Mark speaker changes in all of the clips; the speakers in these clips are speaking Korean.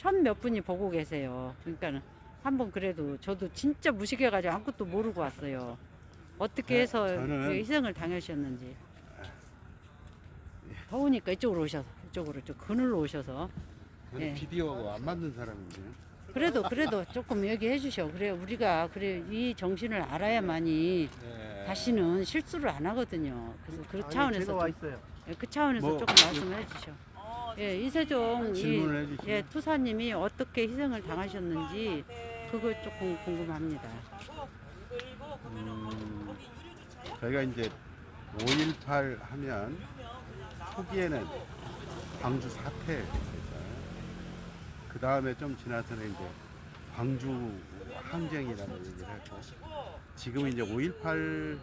Speaker 1: 천 몇 분이 보고 계세요. 그러니까는 한번 그래도 저도 진짜 무식해가지고 아무것도 모르고 왔어요. 어떻게
Speaker 2: 네,
Speaker 1: 해서
Speaker 2: 저는-
Speaker 1: 그 희생을 당하셨는지. 더우니까 이쪽으로 오셔서 이쪽으로 저 그늘로 오셔서
Speaker 2: 저는
Speaker 1: 예.
Speaker 2: 비디오하고 안 맞는 사람인데.
Speaker 1: 그래도 그래도 조금 얘기해 주셔. 그래 우리가 그래 이 정신을 알아야만이
Speaker 2: 예.
Speaker 1: 다시는 실수를 안 하거든요. 그래서 그 차원에서 좀,
Speaker 3: 있어요.
Speaker 1: 예, 그 차원에서
Speaker 2: 뭐,
Speaker 1: 조금 말씀해 주셔. 예, 이세종 이
Speaker 2: 질문을 해주시죠.
Speaker 1: 예, 투사님이 어떻게 희생을 당하셨는지 그거 조금 궁금합니다.
Speaker 2: 음, 저희가 이제 5.18 하면 초기에는 광주 사태. 그 다음에 좀 지나서는 이제 광주 항쟁이라는 얘기를 했고 지금은 이제 5.18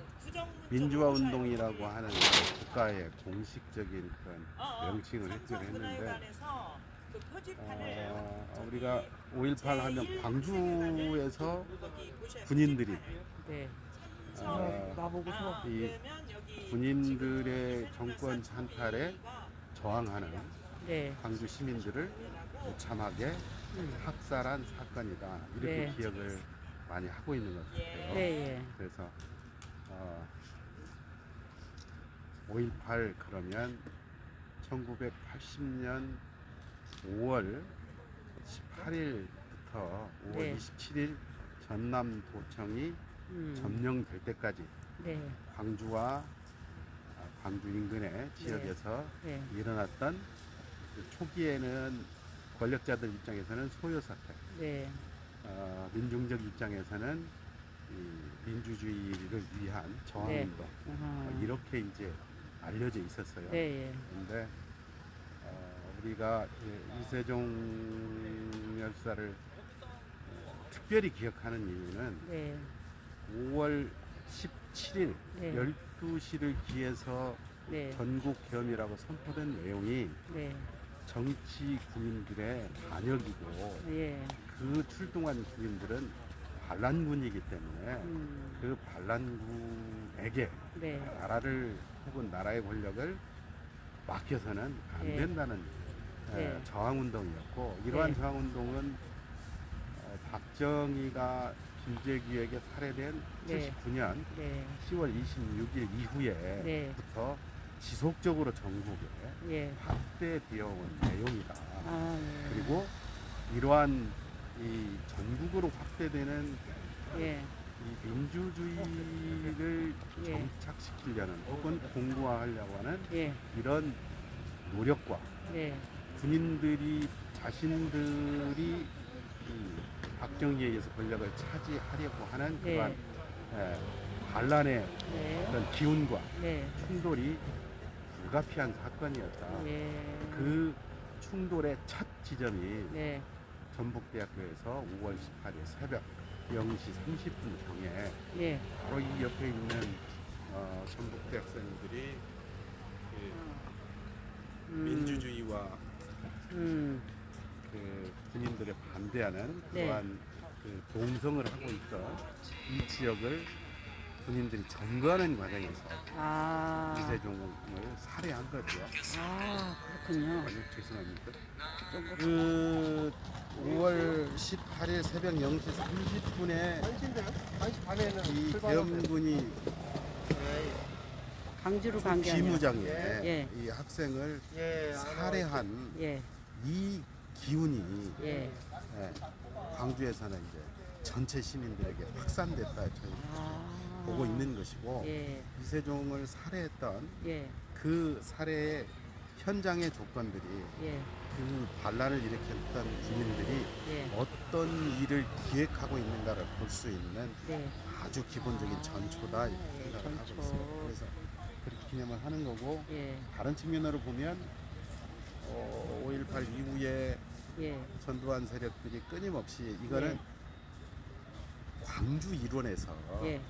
Speaker 2: 민주화 운동이라고 하는 국가의 공식적인 그런 명칭을 했기로 했는데 어, 우리가 5.18 하면 광주에서 군인들이
Speaker 1: 네,
Speaker 2: 어,
Speaker 3: 나보고서
Speaker 2: 이 군인들의 정권 찬탈에 저항하는
Speaker 1: 네,
Speaker 2: 광주 시민들을 무참하게
Speaker 1: 음.
Speaker 2: 학살한 사건이다. 이렇게
Speaker 1: 네.
Speaker 2: 기억을 많이 하고 있는 것 같아요.
Speaker 1: 네, 예,
Speaker 2: 그래서 어, 5.18 그러면 1980년 5월 18일부터 5월
Speaker 1: 네.
Speaker 2: 27일 전남도청이
Speaker 1: 음,
Speaker 2: 점령될 때까지
Speaker 1: 네,
Speaker 2: 광주와 아, 광주 인근의 지역에서
Speaker 1: 네,
Speaker 2: 일어났던 그 초기에는 권력자들 입장에서는 소요 사태,
Speaker 1: 네,
Speaker 2: 어, 민중적 입장에서는 이 민주주의를 위한
Speaker 1: 네.
Speaker 2: 저항운동
Speaker 1: 어허.
Speaker 2: 어, 이렇게 이제 알려져 있었어요.
Speaker 1: 네, 예,
Speaker 2: 그런데 어, 우리가 이- 이세종 열사를 어, 특별히 기억하는 이유는
Speaker 1: 네,
Speaker 2: 5월 17일
Speaker 1: 네.
Speaker 2: 12시를 기해서
Speaker 1: 네,
Speaker 2: 전국 겸이라고 선포된 내용이
Speaker 1: 네,
Speaker 2: 정치 군인들의 반역이고
Speaker 1: 예,
Speaker 2: 그 출동한 군인들은 반란군이기 때문에
Speaker 1: 음,
Speaker 2: 그 반란군에게
Speaker 1: 네,
Speaker 2: 나라를 혹은 나라의 권력을 맡겨서는 안
Speaker 1: 네.
Speaker 2: 된다는 에,
Speaker 1: 네.
Speaker 2: 저항운동이었고 이러한
Speaker 1: 네.
Speaker 2: 저항운동은 어, 박정희가 김재규에게 살해된
Speaker 1: 네.
Speaker 2: 79년
Speaker 1: 네,
Speaker 2: 10월 26일 이후에부터
Speaker 1: 네.
Speaker 2: 지속적으로 전국에
Speaker 1: 예,
Speaker 2: 확대되어 온 내용이다.
Speaker 1: 아, 예.
Speaker 2: 그리고 이러한 이 전국으로 확대되는
Speaker 1: 예,
Speaker 2: 이 민주주의를
Speaker 1: 예.
Speaker 2: 정착시키려는 혹은 공고화하려고 하는
Speaker 1: 예,
Speaker 2: 이런 노력과
Speaker 1: 네,
Speaker 2: 군인들이 자신들이 이 박정희에 의해서 권력을 차지하려고 하는
Speaker 1: 네.
Speaker 2: 그러한 에, 반란의
Speaker 1: 네,
Speaker 2: 어떤 기운과
Speaker 1: 네,
Speaker 2: 충돌이 불가피한 사건이었다.
Speaker 1: 예,
Speaker 2: 그 충돌의 첫 지점이
Speaker 1: 네,
Speaker 2: 전북대학교에서 5월 18일 새벽 0시 30분 경에
Speaker 1: 예,
Speaker 2: 바로 이 옆에 있는 어, 전북대 학생들이 그
Speaker 1: 음,
Speaker 2: 민주주의와
Speaker 1: 음,
Speaker 2: 그 군인들에 반대하는
Speaker 1: 네.
Speaker 2: 그러한 그 동성을 하고 있던 이 지역을 군인들이 점거하는 과정에서
Speaker 1: 아,
Speaker 2: 이세종을 살해한 거죠.
Speaker 1: 아, 그렇군요.
Speaker 2: 아주 죄송합니다. 그 5월 18일 새벽 0시 30분에
Speaker 3: 한시인데요? 한시 반에는
Speaker 2: 이. 계엄군이
Speaker 1: 강주로 간게 아니라,
Speaker 2: 기무장에
Speaker 1: 예.
Speaker 2: 이 학생을
Speaker 3: 예,
Speaker 2: 살해한
Speaker 1: 예,
Speaker 2: 이 기운이
Speaker 1: 예,
Speaker 2: 예, 광주에서는 이제 전체 시민들에게 확산됐다 저희
Speaker 1: 아,
Speaker 2: 보고 있는 것이고
Speaker 1: 예,
Speaker 2: 이세종을 살해했던
Speaker 1: 예,
Speaker 2: 그 살해의 현장의 조건들이
Speaker 1: 예,
Speaker 2: 그 반란을 일으켰던 군인들이
Speaker 1: 예,
Speaker 2: 어떤 일을 기획하고 있는가를 볼 수 있는
Speaker 1: 네,
Speaker 2: 아주 기본적인 전초다 이렇게
Speaker 1: 예,
Speaker 2: 생각을 하고
Speaker 1: 전초.
Speaker 2: 있습니다. 그래서 그렇게 기념을 하는 거고
Speaker 1: 예,
Speaker 2: 다른 측면으로 보면 어, 5.18 이후에
Speaker 1: 예,
Speaker 2: 전두환 세력들이 끊임없이 이거는
Speaker 1: 예.
Speaker 2: 광주 일원에서
Speaker 1: 예,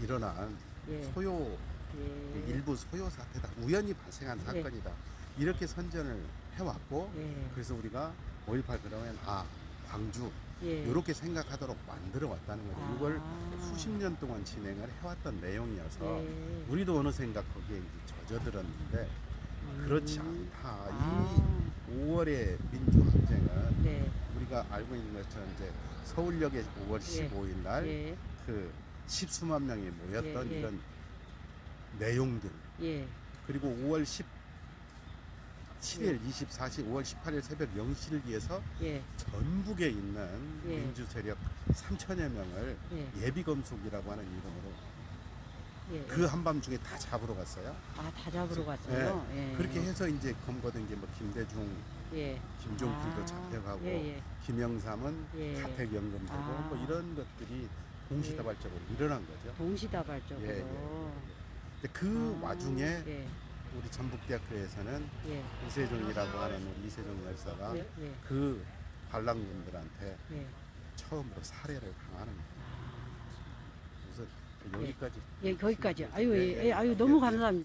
Speaker 2: 일어난
Speaker 1: 예,
Speaker 2: 소요
Speaker 1: 예,
Speaker 2: 일부 소요 사태다 우연히 발생한 사건이다 이렇게 선전을 해왔고
Speaker 1: 예,
Speaker 2: 그래서 우리가 5.18 그러면 아 광주
Speaker 1: 예,
Speaker 2: 이렇게 생각하도록 만들어 왔다는 거죠.
Speaker 1: 아.
Speaker 2: 이걸 수십 년 동안 진행을 해왔던 내용이어서
Speaker 1: 예.
Speaker 2: 우리도 어느샌가 거기에 이제 젖어들었는데 그렇지
Speaker 1: 음.
Speaker 2: 않다.
Speaker 1: 아.
Speaker 2: 이 5월의 민주항쟁은
Speaker 1: 네,
Speaker 2: 우리가 알고 있는 것처럼 이제 서울역에 5월 15일 날
Speaker 1: 예,
Speaker 2: 그 십수만 명이 모였던
Speaker 1: 예, 예.
Speaker 2: 이런 내용들
Speaker 1: 예,
Speaker 2: 그리고 5월 17일 24시 5월 18일 새벽 0시를 위해서
Speaker 1: 예,
Speaker 2: 전국에 있는
Speaker 1: 예.
Speaker 2: 민주 세력 3천여 명을
Speaker 1: 예,
Speaker 2: 예비 검속이라고 하는 이름으로
Speaker 1: 예.
Speaker 2: 그 한밤중에 다 잡으러 갔어요.
Speaker 1: 아, 다 잡으러 갔어요. 예.
Speaker 2: 그렇게 해서 이제 검거된 게 뭐 김대중,
Speaker 1: 예.
Speaker 2: 김종필도
Speaker 1: 아,
Speaker 2: 잡혀가고
Speaker 1: 예, 예.
Speaker 2: 김영삼은
Speaker 1: 예.
Speaker 2: 가택연금되고
Speaker 1: 아.
Speaker 2: 뭐 이런 것들이 동시다발적으로 일어난 거죠.
Speaker 1: 동시다발적으로.
Speaker 2: 예, 예. 근데 그
Speaker 1: 아,
Speaker 2: 와중에
Speaker 1: 예,
Speaker 2: 우리 전북대학교에서는
Speaker 1: 예,
Speaker 2: 이세종이라고 하는 우리 이세종 열사가
Speaker 1: 예, 예,
Speaker 2: 그 반란군들한테
Speaker 1: 예.
Speaker 2: 처음으로 살해를 당하는 거예요. 그래서 여기까지
Speaker 1: 예, 거기까지. 아유,
Speaker 2: 예,
Speaker 1: 예,
Speaker 2: 예.
Speaker 1: 예, 아유, 너무 감사합니다.